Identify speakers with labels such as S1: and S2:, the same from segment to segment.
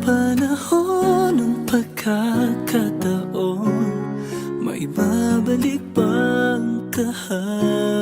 S1: panahon ng pagkakataon May babalik bang kahapon?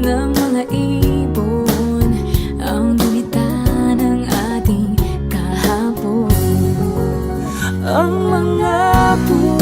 S2: ng mga Ang bulita ng ating kahapon.
S1: Ang mga puso